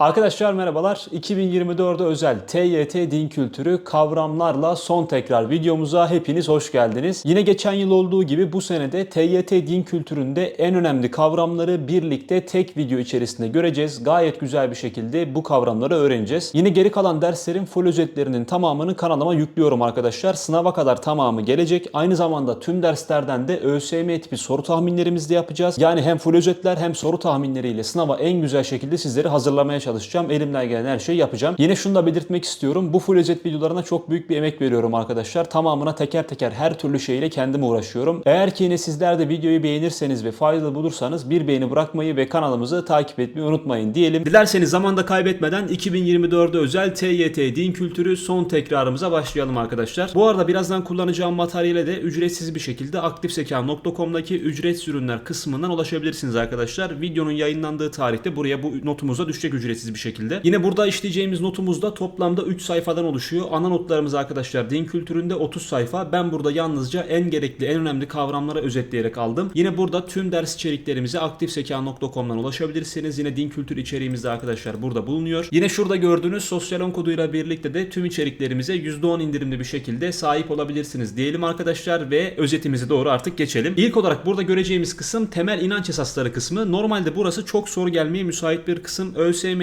Arkadaşlar merhabalar. 2024'e özel TYT din kültürü kavramlarla son tekrar videomuza hepiniz hoş geldiniz. Yine geçen yıl olduğu gibi bu senede TYT din kültüründe en önemli kavramları birlikte tek video içerisinde göreceğiz. Gayet güzel bir şekilde bu kavramları öğreneceğiz. Yine geri kalan derslerin full özetlerinin tamamını kanalıma yüklüyorum arkadaşlar. Sınava kadar tamamı gelecek. Aynı zamanda tüm derslerden de ÖSYM tipi soru tahminlerimizi de yapacağız. Yani hem full özetler hem soru tahminleriyle sınava en güzel şekilde sizleri hazırlamaya çalışacağım. Elimden gelen her şeyi yapacağım. Yine şunu da belirtmek istiyorum. Bu full özet videolarına çok büyük bir emek veriyorum arkadaşlar. Tamamına teker teker her türlü şeyle kendim uğraşıyorum. Eğer ki yine sizler de videoyu beğenirseniz ve faydalı bulursanız bir beğeni bırakmayı ve kanalımızı takip etmeyi unutmayın diyelim. Dilerseniz zamanda kaybetmeden 2024'de özel TYT din kültürü son tekrarımıza başlayalım arkadaşlar. Bu arada birazdan kullanacağım materyale de ücretsiz bir şekilde aktifseka.com'daki ücretsiz ürünler kısmından ulaşabilirsiniz arkadaşlar. Videonun yayınlandığı tarihte buraya bu notumuza düşecek ücretsiz bir şekilde. Yine burada işleyeceğimiz notumuz da toplamda 3 sayfadan oluşuyor. Ana notlarımız arkadaşlar din kültüründe 30 sayfa. Ben burada yalnızca en gerekli, en önemli kavramları özetleyerek aldım. Yine burada tüm ders içeriklerimize aktifseka.com'dan ulaşabilirsiniz. Yine din kültür içeriğimiz de arkadaşlar burada bulunuyor. Yine şurada gördüğünüz sosyal on koduyla birlikte de tüm içeriklerimize %10 indirimli bir şekilde sahip olabilirsiniz diyelim arkadaşlar ve özetimize doğru artık geçelim. İlk olarak burada göreceğimiz kısım temel inanç esasları kısmı. Normalde burası çok soru gelmeye müsait bir kısım.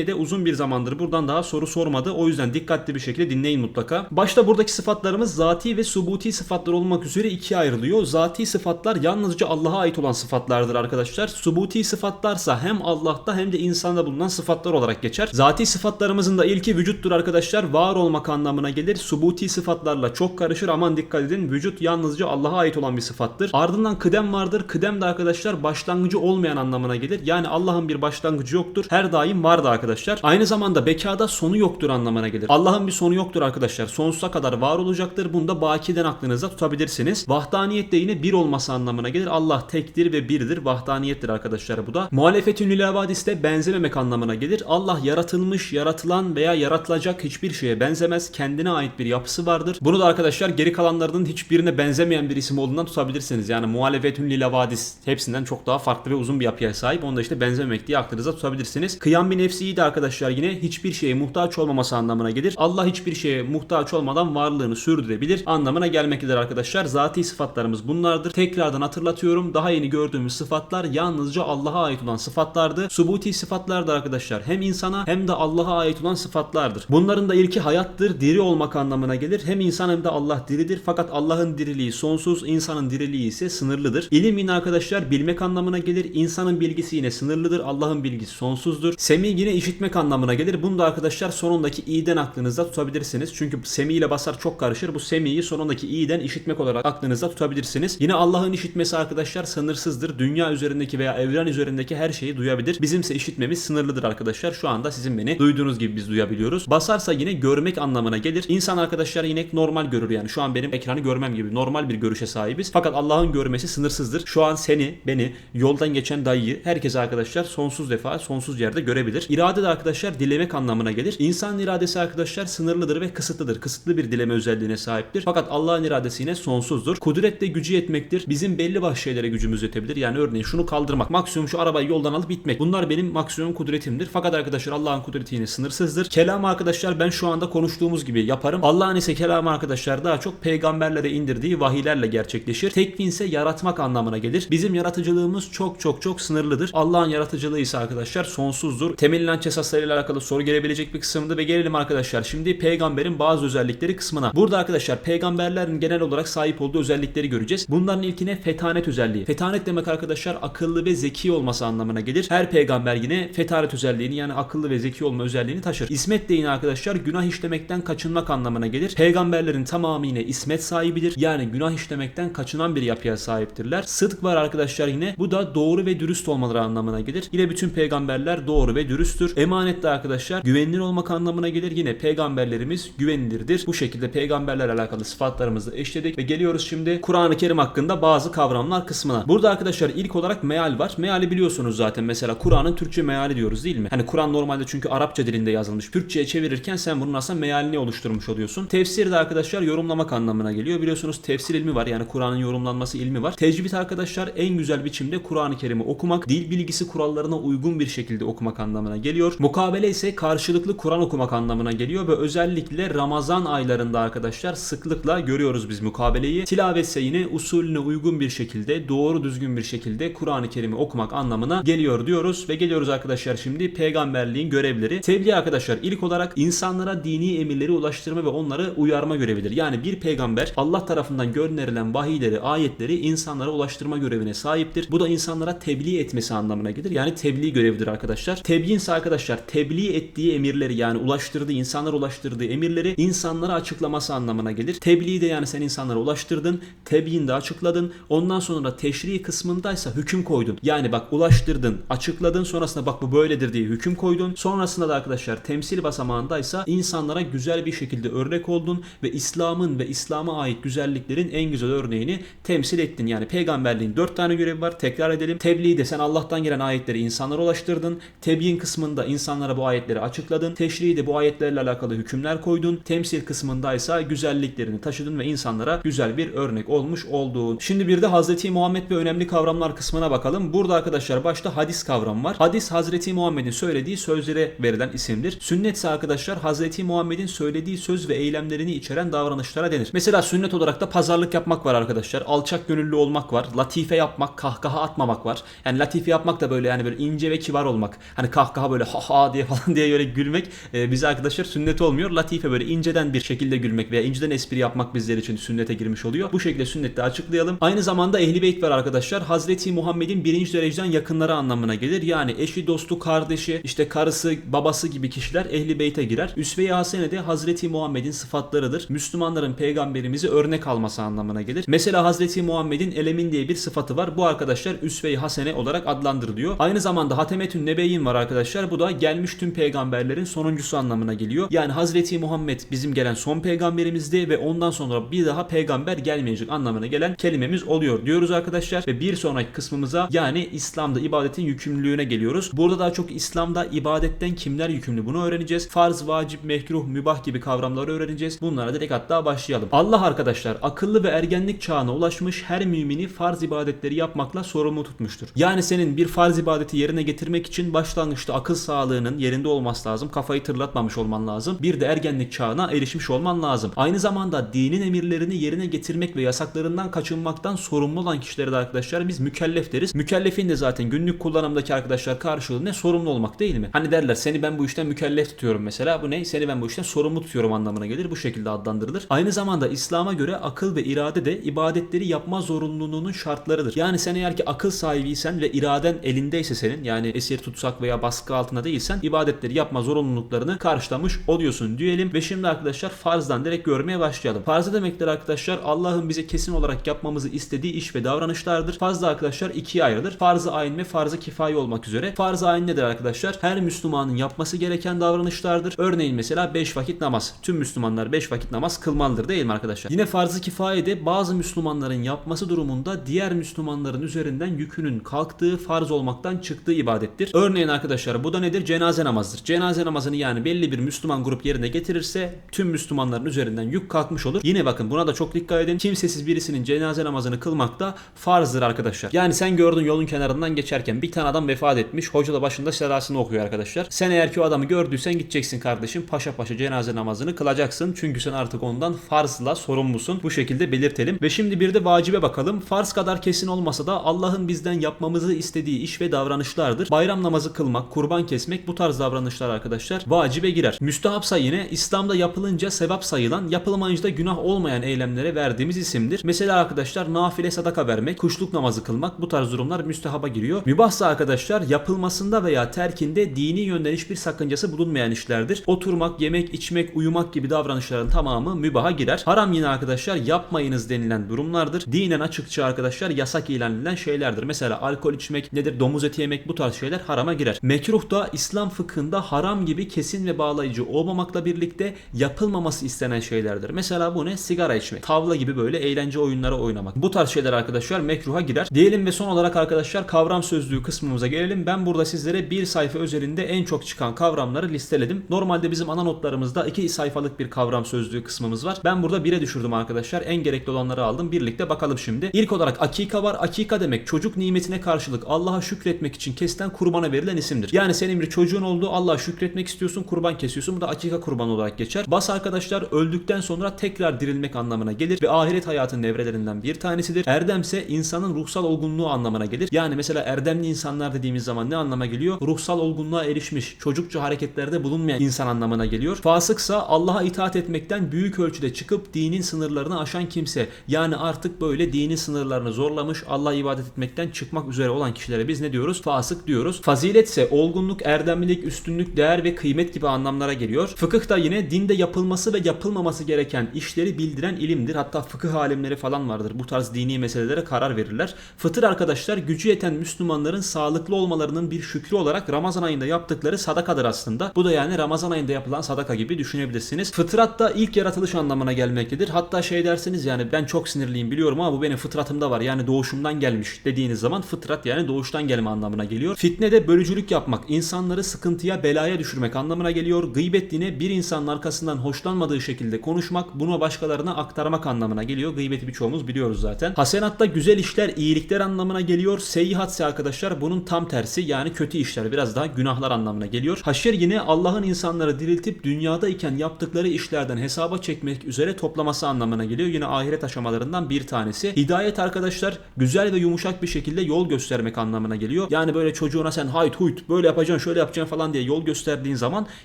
ÖSYM'de uzun bir zamandır buradan daha soru sormadı. O yüzden dikkatli bir şekilde dinleyin mutlaka. Başta buradaki sıfatlarımız zati ve subuti sıfatlar olmak üzere ikiye ayrılıyor. Zati sıfatlar yalnızca Allah'a ait olan sıfatlardır arkadaşlar. Subuti sıfatlarsa hem Allah'ta hem de insanda bulunan sıfatlar olarak geçer. Zati sıfatlarımızın da ilki vücuttur arkadaşlar. Var olmak anlamına gelir. Subuti sıfatlarla çok karışır. Aman dikkat edin. Vücut yalnızca Allah'a ait olan bir sıfattır. Ardından kıdem vardır. Kıdem de arkadaşlar başlangıcı olmayan anlamına gelir. Yani Allah'ın bir başlangıcı yoktur. Her daim vardı arkadaşlar. Aynı zamanda bekada sonu yoktur anlamına gelir. Allah'ın bir sonu yoktur arkadaşlar. Sonsuza kadar var olacaktır. Bunu da bakiden aklınızda tutabilirsiniz. Vahdaniyet de yine bir olması anlamına gelir. Allah tektir ve birdir. Vahdaniyettir arkadaşlar bu da. Muhalefetün lil havadiste benzememek anlamına gelir. Allah yaratılmış, yaratılan veya yaratılacak hiçbir şeye benzemez. Kendine ait bir yapısı vardır. Bunu da arkadaşlar geri kalanlarının hiçbirine benzemeyen bir isim olduğundan tutabilirsiniz. Yani muhalefetün lil havadis hepsinden çok daha farklı ve uzun bir yapıya sahip. Onu da işte benzememek diye aklınıza tutabilirsiniz. Kıyam bir nefsi de arkadaşlar yine hiçbir şeye muhtaç olmaması anlamına gelir. Allah hiçbir şeye muhtaç olmadan varlığını sürdürebilir anlamına gelmektedir arkadaşlar. Zati sıfatlarımız bunlardır. Tekrardan hatırlatıyorum. Daha yeni gördüğümüz sıfatlar yalnızca Allah'a ait olan sıfatlardı. Subuti sıfatlar da arkadaşlar hem insana hem de Allah'a ait olan sıfatlardır. Bunların da ilki hayattır, diri olmak anlamına gelir. Hem insan hem de Allah diridir. Fakat Allah'ın diriliği sonsuz, insanın diriliği ise sınırlıdır. İlim yine arkadaşlar bilmek anlamına gelir. İnsanın bilgisi yine sınırlıdır. Allah'ın bilgisi sonsuzdur. Semi yine işitmek anlamına gelir. Bunu da arkadaşlar sonundaki i'den aklınızda tutabilirsiniz. Çünkü semi ile basar çok karışır. Bu semiyi sonundaki i'den işitmek olarak aklınızda tutabilirsiniz. Yine Allah'ın işitmesi arkadaşlar sınırsızdır. Dünya üzerindeki veya evren üzerindeki her şeyi duyabilir. Bizimse işitmemiz sınırlıdır arkadaşlar. Şu anda sizin beni duyduğunuz gibi biz duyabiliyoruz. Basarsa yine görmek anlamına gelir. İnsan arkadaşlar yine normal görür yani. Şu an benim ekranı görmem gibi normal bir görüşe sahibiz. Fakat Allah'ın görmesi sınırsızdır. Şu an seni, beni, yoldan geçen dayıyı, herkes arkadaşlar sonsuz defa, sonsuz yerde görebilir. İrade de arkadaşlar dilemek anlamına gelir. İnsanın iradesi arkadaşlar sınırlıdır ve kısıtlıdır. Kısıtlı bir dileme özelliğine sahiptir. Fakat Allah'ın iradesi yine sonsuzdur. Kudret de gücü yetmektir. Bizim belli başlı şeylere gücümüz yetebilir. Yani örneğin şunu kaldırmak, maksimum şu arabayı yoldan alıp bitmek. Bunlar benim maksimum kudretimdir. Fakat arkadaşlar Allah'ın kudreti yine sınırsızdır. Kelam arkadaşlar ben şu anda konuştuğumuz gibi yaparım. Allah'ın ise kelamı arkadaşlar daha çok peygamberlere indirdiği vahiylerle gerçekleşir. Tekvin ise yaratmak anlamına gelir. Bizim yaratıcılığımız çok çok çok sınırlıdır. Allah'ın yaratıcılığı ise arkadaşlar sonsuzdur. Temel inanç esaslarıyla alakalı soru gelebilecek bir kısımdı ve gelelim arkadaşlar şimdi peygamberin bazı özellikleri kısmına. Burada arkadaşlar peygamberlerin genel olarak sahip olduğu özellikleri göreceğiz. Bunların ilkine fetanet özelliği. Fetanet demek arkadaşlar akıllı ve zeki olması anlamına gelir. Her peygamber yine fetanet özelliğini yani akıllı ve zeki olma özelliğini taşır. İsmet de yine arkadaşlar günah işlemekten kaçınmak anlamına gelir. Peygamberlerin tamamı yine ismet sahibidir. Yani günah işlemekten kaçınan bir yapıya sahiptirler. Sıdk var arkadaşlar yine. Bu da doğru ve dürüst olmaları anlamına gelir. Yine bütün peygamberler doğru ve dürüsttür. Emanet de arkadaşlar güvenilir olmak anlamına gelir. Yine peygamberlerimiz güvenilirdir. Bu şekilde peygamberlerle alakalı sıfatlarımızı eşledik ve geliyoruz şimdi Kur'an-ı Kerim hakkında bazı kavramlar kısmına. Burada arkadaşlar ilk olarak meal var. Meali biliyorsunuz zaten. Mesela Kur'an'ın Türkçe meali diyoruz değil mi? Hani Kur'an normalde çünkü Arapça dilinde yazılmış. Türkçe'ye çevirirken sen bunun aslında mealini oluşturmuş oluyorsun. Tefsir de arkadaşlar yorumlamak anlamına geliyor. Biliyorsunuz tefsir ilmi var. Yani Kur'an'ın yorumlanması ilmi var. Tecvid arkadaşlar en güzel biçimde Kur'an-ı Kerim'i okumak, dil bilgisi kurallarına uygun bir şekilde okumak anlamına geliyor. Geliyor. Mukabele ise karşılıklı Kur'an okumak anlamına geliyor ve özellikle Ramazan aylarında arkadaşlar sıklıkla görüyoruz biz mukabeleyi. Tilavet yine usulüne uygun bir şekilde doğru düzgün bir şekilde Kur'an-ı Kerim'i okumak anlamına geliyor diyoruz ve geliyoruz arkadaşlar şimdi peygamberliğin görevleri. Tebliğ arkadaşlar ilk olarak insanlara dini emirleri ulaştırma ve onları uyarma görevidir. Yani bir peygamber Allah tarafından gönderilen vahiyleri, ayetleri insanlara ulaştırma görevine sahiptir. Bu da insanlara tebliğ etmesi anlamına gelir. Yani tebliğ görevidir arkadaşlar. Tebliğ ise arkadaşlar tebliğ ettiği emirleri yani ulaştırdığı, insanlara ulaştırdığı emirleri insanlara açıklaması anlamına gelir. Tebliğ de yani sen insanlara ulaştırdın, tebliğini de açıkladın. Ondan sonra teşri kısmındaysa hüküm koydun. Yani bak ulaştırdın, açıkladın sonrasında bak bu böyledir diye hüküm koydun. Sonrasında da arkadaşlar temsil basamağındaysa insanlara güzel bir şekilde örnek oldun ve İslam'ın ve İslam'a ait güzelliklerin en güzel örneğini temsil ettin. Yani peygamberliğin dört tane görevi var. Tekrar edelim. Tebliğ de sen Allah'tan gelen ayetleri insanlara ulaştırdın. Tebliğin kısmında insanlara bu ayetleri açıkladın. Teşri de bu ayetlerle alakalı hükümler koydun. Temsil kısmındaysa güzelliklerini taşıdın ve insanlara güzel bir örnek olmuş oldun. Şimdi bir de Hazreti Muhammed ve önemli kavramlar kısmına bakalım. Burada arkadaşlar başta hadis kavramı var. Hadis Hazreti Muhammed'in söylediği sözlere verilen isimdir. Sünnet ise arkadaşlar Hazreti Muhammed'in söylediği söz ve eylemlerini içeren davranışlara denir. Mesela sünnet olarak da pazarlık yapmak var arkadaşlar. Alçak gönüllü olmak var. Latife yapmak, kahkaha atmamak var. Yani latife yapmak da böyle yani böyle ince ve kibar olmak. Hani kahkaha böyle ha ha diye falan diye böyle gülmek e, bize arkadaşlar sünnet olmuyor. Latife böyle inceden bir şekilde gülmek veya inceden espri yapmak bizler için sünnete girmiş oluyor. Bu şekilde sünnette açıklayalım. Aynı zamanda ehli beyt var arkadaşlar. Hazreti Muhammed'in birinci dereceden yakınları anlamına gelir. Yani eşi, dostu, kardeşi, işte karısı, babası gibi kişiler ehli beyte girer. Üsve-i Hasene de Hazreti Muhammed'in sıfatlarıdır. Müslümanların peygamberimizi örnek alması anlamına gelir. Mesela Hazreti Muhammed'in elemin diye bir sıfatı var. Bu arkadaşlar Üsve-i Hasene olarak adlandırılıyor. Aynı zamanda Hatemetün Nebeyyin var arkadaşlar. Bu da gelmiş tüm peygamberlerin sonuncusu anlamına geliyor. Yani Hazreti Muhammed bizim gelen son peygamberimizdi ve ondan sonra bir daha peygamber gelmeyecek anlamına gelen kelimemiz oluyor diyoruz arkadaşlar. Ve bir sonraki kısmımıza yani İslam'da ibadetin yükümlülüğüne geliyoruz. Burada daha çok İslam'da ibadetten kimler yükümlü bunu öğreneceğiz. Farz, vacip, mekruh, mübah gibi kavramları öğreneceğiz. Bunlara direkt hatta başlayalım. Allah arkadaşlar akıllı ve ergenlik çağına ulaşmış her mümini farz ibadetleri yapmakla sorumlu tutmuştur. Yani senin bir farz ibadeti yerine getirmek için başlangıçta akıl sağlığının yerinde olması lazım. Kafayı tırlatmamış olman lazım. Bir de ergenlik çağına erişmiş olman lazım. Aynı zamanda dinin emirlerini yerine getirmek ve yasaklarından kaçınmaktan sorumlu olan kişilere de arkadaşlar biz mükellef deriz. Mükellefin de zaten günlük kullanımdaki arkadaşlar karşılığı ne? Sorumlu olmak değil mi? Hani derler seni ben bu işten mükellef tutuyorum mesela. Bu ne? Seni ben bu işten sorumlu tutuyorum anlamına gelir. Bu şekilde adlandırılır. Aynı zamanda İslam'a göre akıl ve irade de ibadetleri yapma zorunluluğunun şartlarıdır. Yani sen eğer ki akıl sahibiysen ve iraden elindeyse senin yani esir tutsak veya baskı altında değilsen ibadetleri yapma zorunluluklarını karşılamış oluyorsun diyelim. Ve şimdi arkadaşlar farzdan direkt görmeye başlayalım. Farz demektir arkadaşlar Allah'ın bize kesin olarak yapmamızı istediği iş ve davranışlardır. Farz da arkadaşlar ikiye ayrılır. Farz-ı ayn ve farz-ı kifaye olmak üzere. Farz-ı ayn nedir arkadaşlar? Her Müslümanın yapması gereken davranışlardır. Örneğin mesela 5 vakit namaz. Tüm Müslümanlar 5 vakit namaz kılmalıdır değil mi arkadaşlar? Yine farz-ı kifaye de bazı Müslümanların yapması durumunda diğer Müslümanların üzerinden yükünün kalktığı farz olmaktan çıktığı ibadettir. Örneğin arkadaşlar bu da nedir? Cenaze namazıdır. Cenaze namazını yani belli bir Müslüman grup yerine getirirse tüm Müslümanların üzerinden yük kalkmış olur. Yine bakın buna da çok dikkat edin. Kimsesiz birisinin cenaze namazını kılmak da farzdır arkadaşlar. Yani sen gördün yolun kenarından geçerken bir tane adam vefat etmiş. Hoca da başında sedasını okuyor arkadaşlar. Sen eğer ki o adamı gördüysen gideceksin kardeşim. Paşa paşa cenaze namazını kılacaksın. Çünkü sen artık ondan farzla sorumlusun. Bu şekilde belirtelim. Ve şimdi bir de vacibe bakalım. Farz kadar kesin olmasa da Allah'ın bizden yapmamızı istediği iş ve davranışlardır. Bayram namazı kılmak, kurban kesmek bu tarz davranışlar arkadaşlar vacibe girer. Müstehapsa yine İslam'da yapılınca sevap sayılan, yapılmayınca da günah olmayan eylemlere verdiğimiz isimdir. Mesela arkadaşlar nafile sadaka vermek, kuşluk namazı kılmak bu tarz durumlar müstehaba giriyor. Mübahsa arkadaşlar yapılmasında veya terkinde dini yönden hiçbir sakıncası bulunmayan işlerdir. Oturmak, yemek, içmek, uyumak gibi davranışların tamamı mübaha girer. Haram yine arkadaşlar yapmayınız denilen durumlardır. Dinen açıkça arkadaşlar yasak ilan edilen şeylerdir. Mesela alkol içmek nedir, domuz eti yemek bu tarz şeyler harama girer. Mekruh da İslam fıkhında haram gibi kesin ve bağlayıcı olmamakla birlikte yapılmaması istenen şeylerdir. Mesela bu ne? Sigara içmek, tavla gibi böyle eğlence oyunları oynamak. Bu tarz şeyler arkadaşlar mekruha girer. Diyelim ve son olarak arkadaşlar kavram sözlüğü kısmımıza gelelim. Ben burada sizlere bir sayfa özelinde en çok çıkan kavramları listeledim. Normalde bizim ana notlarımızda iki sayfalık bir kavram sözlüğü kısmımız var. Ben burada bire düşürdüm arkadaşlar. En gerekli olanları aldım. Birlikte bakalım şimdi. İlk olarak akika var. Akika demek çocuk nimetine karşılık Allah'a şükretmek için kesilen kurbana verilen isimdir. Yani senin senin bir çocuğun oldu. Allah'a şükretmek istiyorsun. Kurban kesiyorsun. Bu da akika kurban olarak geçer. Bas arkadaşlar öldükten sonra tekrar dirilmek anlamına gelir ve ahiret hayatının evrelerinden bir tanesidir. Erdemse insanın ruhsal olgunluğu anlamına gelir. Yani mesela erdemli insanlar dediğimiz zaman ne anlama geliyor? Ruhsal olgunluğa erişmiş, çocukça hareketlerde bulunmayan insan anlamına geliyor. Fasıksa Allah'a itaat etmekten büyük ölçüde çıkıp dinin sınırlarını aşan kimse. Yani artık böyle dinin sınırlarını zorlamış, Allah'a ibadet etmekten çıkmak üzere olan kişilere biz ne diyoruz? Fasık diyoruz. Faziletse olgunluk, erdemlilik, üstünlük, değer ve kıymet gibi anlamlara geliyor. Fıkıh da yine dinde yapılması ve yapılmaması gereken işleri bildiren ilimdir. Hatta fıkıh alimleri falan vardır. Bu tarz dini meselelere karar verirler. Fıtır arkadaşlar gücü yeten Müslümanların sağlıklı olmalarının bir şükrü olarak Ramazan ayında yaptıkları sadakadır aslında. Bu da yani Ramazan ayında yapılan sadaka gibi düşünebilirsiniz. Fıtrat da ilk yaratılış anlamına gelmektedir. Hatta şey derseniz yani ben çok sinirliyim biliyorum ama bu benim fıtratımda var. Yani doğuşumdan gelmiş dediğiniz zaman fıtrat yani doğuştan gelme anlamına geliyor. Fitne de bölücülük yapmak, insanları sıkıntıya, belaya düşürmek anlamına geliyor. Gıybet yine bir insanın arkasından hoşlanmadığı şekilde konuşmak, bunu başkalarına aktarmak anlamına geliyor. Gıybeti birçoğumuz biliyoruz zaten. Hasenatta güzel işler, iyilikler anlamına geliyor. Seyyihatse arkadaşlar bunun tam tersi yani kötü işler, biraz daha günahlar anlamına geliyor. Haşer yine Allah'ın insanları diriltip dünyada iken yaptıkları işlerden hesaba çekmek üzere toplaması anlamına geliyor. Yine ahiret aşamalarından bir tanesi. Hidayet arkadaşlar güzel ve yumuşak bir şekilde yol göstermek anlamına geliyor. Yani böyle çocuğuna sen hayt huyt böyle yapacaksın şöyle yapacaksın falan diye yol gösterdiğin zaman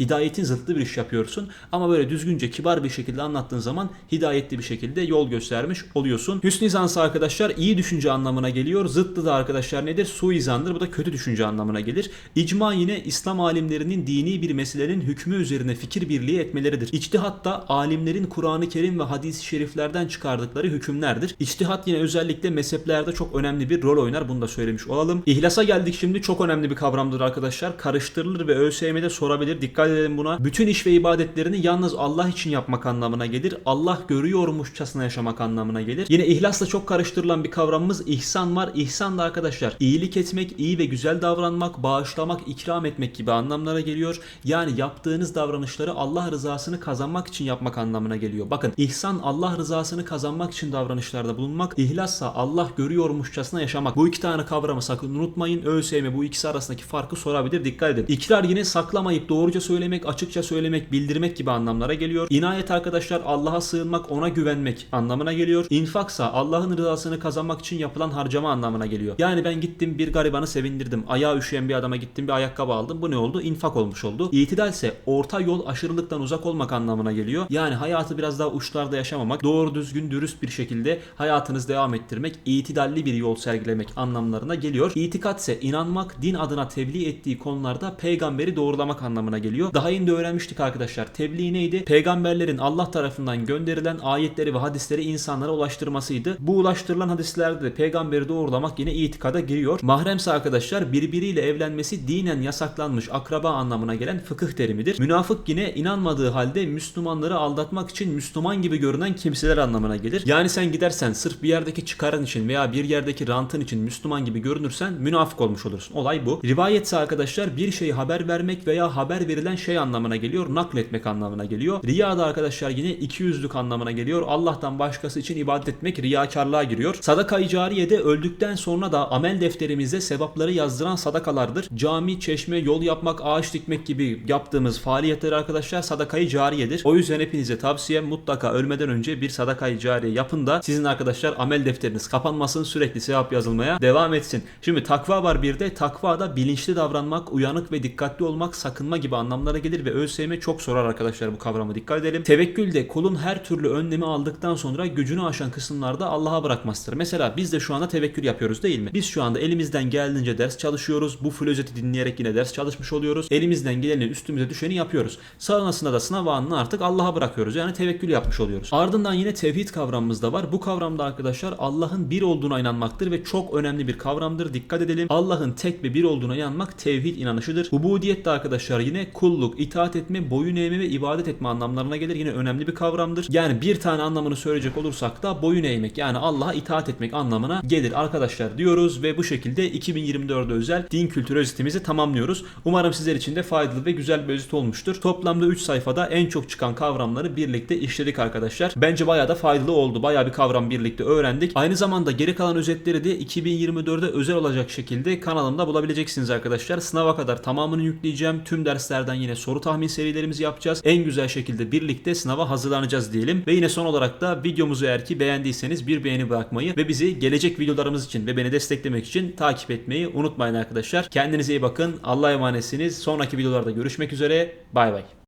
hidayetin zıttı bir iş yapıyorsun. Ama böyle düzgünce kibar bir şekilde anlattığın zaman hidayetli bir şekilde yol göstermiş oluyorsun. Hüsnü arkadaşlar iyi düşünce anlamına geliyor. Zıttı da arkadaşlar nedir? Suizandır. Bu da kötü düşünce anlamına gelir. İcma yine İslam alimlerinin dini bir meselenin hükmü üzerine fikir birliği etmeleridir. İçtihat da alimlerin Kur'an-ı Kerim ve hadis-i şeriflerden çıkardıkları hükümlerdir. İçtihat yine özellikle mezheplerde çok önemli bir rol oynar. Bunu da söylemiş olalım. İhlasa geldik şimdi. Çok önemli bir kavramdır arkadaşlar. Karıştırılır ve ÖSYM'de sorabilir. Dikkat edelim buna. Bütün iş ve ibadetlerini yalnız Allah için yapmak anlamına gelir. Allah görüyormuşçasına yaşamak anlamına gelir. Yine ihlasla çok karıştırılan bir kavramımız ihsan var. İhsan da arkadaşlar iyilik etmek, iyi ve güzel davranmak, bağışlamak, ikram etmek gibi anlamlara geliyor. Yani yaptığınız davranışları Allah rızasını kazanmak için yapmak anlamına geliyor. Bakın ihsan Allah rızasını kazanmak için davranışlarda bulunmak, ihlassa Allah görüyormuşçasına yaşamak. Bu iki tane kavramı sakın unutmayın. ÖSYM bu ikisi arasındaki farkı sorabilir. Dikkat edin. İkrar yine saklamayıp doğruca söylemek, açıkça söylemek, bildirmek gibi anlamlara geliyor. İnayet arkadaşlar Allah'a sığınmak, ona güvenmek anlamına geliyor. İnfaksa Allah'ın rızasını kazanmak için yapılan harcama anlamına geliyor. Yani ben gittim bir garibanı sevindirdim. Ayağı üşüyen bir adama gittim bir ayakkabı aldım. Bu ne oldu? İnfak olmuş oldu. İtidalse orta yol aşırılıktan uzak olmak anlamına geliyor. Yani hayatı biraz daha uçlarda yaşamamak, doğru düzgün dürüst bir şekilde hayatınızı devam ettirmek, itidalli bir yol sergilemek anlamlarına geliyor. İtikatse inanmak, din adına tebliğ ettiği konularda peygamberi doğrulamak anlamına geliyor. Daha de öğrenmiştik arkadaşlar. Tebliğ neydi? Peygamberlerin Allah tarafından gönderilen ayetleri ve hadisleri insanlara ulaştırmasıydı. Bu ulaştırılan hadislerde de peygamberi doğrulamak yine itikada giriyor. Mahremse arkadaşlar birbiriyle evlenmesi dinen yasaklanmış akraba anlamına gelen fıkıh terimidir. Münafık yine inanmadığı halde Müslümanları aldatmak için Müslüman gibi görünen kimseler anlamına gelir. Yani sen gidersen sırf bir yerdeki çıkarın için veya bir yerdeki rantın için Müslüman gibi görünürsen münafık olmuş olursun. Olay bu. Rivayetse arkadaşlar bir şeyi haber vermek veya haber verilen şey anlamına geliyor. Nakletmek anlamına geliyor. Riya da arkadaşlar yine iki yüzlük anlamına geliyor. Allah'tan başkası için ibadet etmek riyakarlığa giriyor. Sadaka-i cariyede öldükten sonra da amel defterimizde sevapları yazdıran sadakalardır. Cami, çeşme, yol yapmak, ağaç dikmek gibi yaptığımız faaliyetler arkadaşlar sadakayı cariyedir. O yüzden hepinize tavsiyem mutlaka ölmeden önce bir sadakayı cariye yapın da sizin arkadaşlar amel defteriniz kapanmasın sürekli sevap yazılmaya devam etsin. Şimdi takva var bir de takva da bilinçli davranmak, uyanık ve dikkatli olmak, sakınma gibi anlamlara gelir ve ÖSYM çok sorar arkadaşlar bu kavramı dikkat edelim. Tevekkül de kulun her türlü önlemi aldıktan sonra gücünü aşan kısımlarda Allah'a bırakmasıdır. Mesela biz de şu anda tevekkül yapıyoruz değil mi? Biz şu anda elimizden geldiğince ders çalışıyoruz. Bu full özeti dinleyerek yine ders çalışmış oluyoruz. Elimizden geleni üstümüze düşeni yapıyoruz. Sonrasında da sınav anını artık Allah'a bırakıyoruz. Yani tevekkül yapmış oluyoruz. Ardından yine tevhid kavramımız da var. Bu kavramda arkadaşlar Allah'ın bir olduğuna inanmaktır ve çok önemli bir kavramdır. Dikkat edelim. Allah'ın tek ve bir olduğuna inanmak tevhid inanışıdır. Ubudiyet de arkadaşlar yine kulluk, itaat etme, boyun eğme ve ibadet etme anlamlarına gelir. Yine önemli bir kavramdır. Yani bir tane anlamını söyleyecek olursak da boyun eğmek yani Allah'a itaat etmek anlamına gelir arkadaşlar diyoruz ve bu şekilde 2024'de özel din kültürü özetimizi tamamlıyoruz. Umarım sizler için de faydalı ve güzel bir özet olmuştur. Toplamda 3 sayfada en çok çıkan kavramları birlikte işledik arkadaşlar. Bence bayağı da faydalı oldu. Bayağı bir kavram birlikte öğrendik. Aynı zamanda geri kalan özetleri de 2024'de özel olacak şekilde kanalımda bulabileceksiniz arkadaşlar. Sınav sınava kadar tamamını yükleyeceğim. Tüm derslerden yine soru tahmin serilerimizi yapacağız. En güzel şekilde birlikte sınava hazırlanacağız diyelim. Ve yine son olarak da videomuzu eğer ki beğendiyseniz bir beğeni bırakmayı ve bizi gelecek videolarımız için ve beni desteklemek için takip etmeyi unutmayın arkadaşlar. Kendinize iyi bakın. Allah'a emanetsiniz. Sonraki videolarda görüşmek üzere. Bay bay.